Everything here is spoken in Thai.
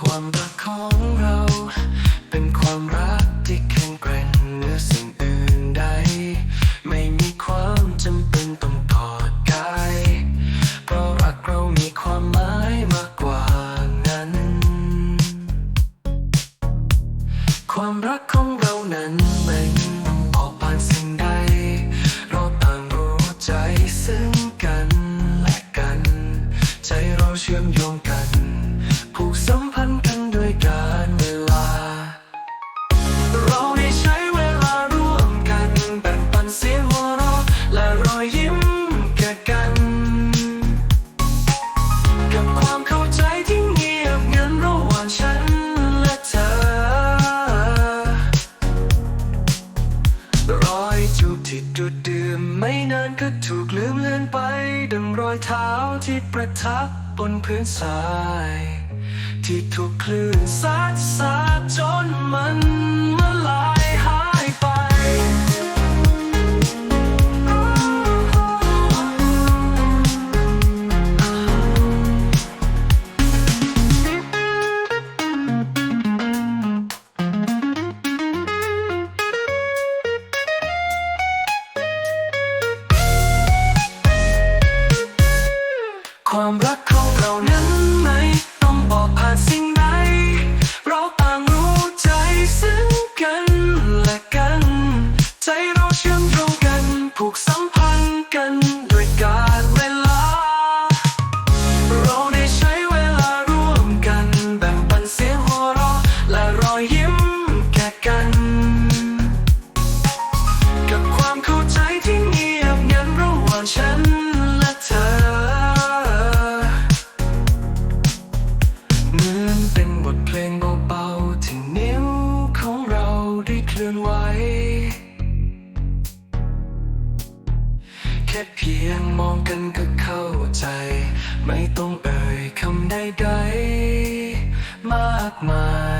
ความรักของเรา เป็นความรักที่แข็งแกร่งเหนือสิ่งอื่นใด ไม่มีความจำเป็นต้องกอดกายเพราะรักเรามีความหมายมากกว่านั้น ความรักของเรานั้นไม่ออกผ่านสิ่งใด เราต่างรู้ใจซึ่งกันและกัน ใจเราเชื่อมโยง ดังรอยเท้าที่ประทับบนพื้นทราย ที่ถูกคลื่นซัดสาดจนมัน ค แค่เพียงมองกันก็เข้าใจ ไม่ต้องเอ่ยคำใดๆมากมาย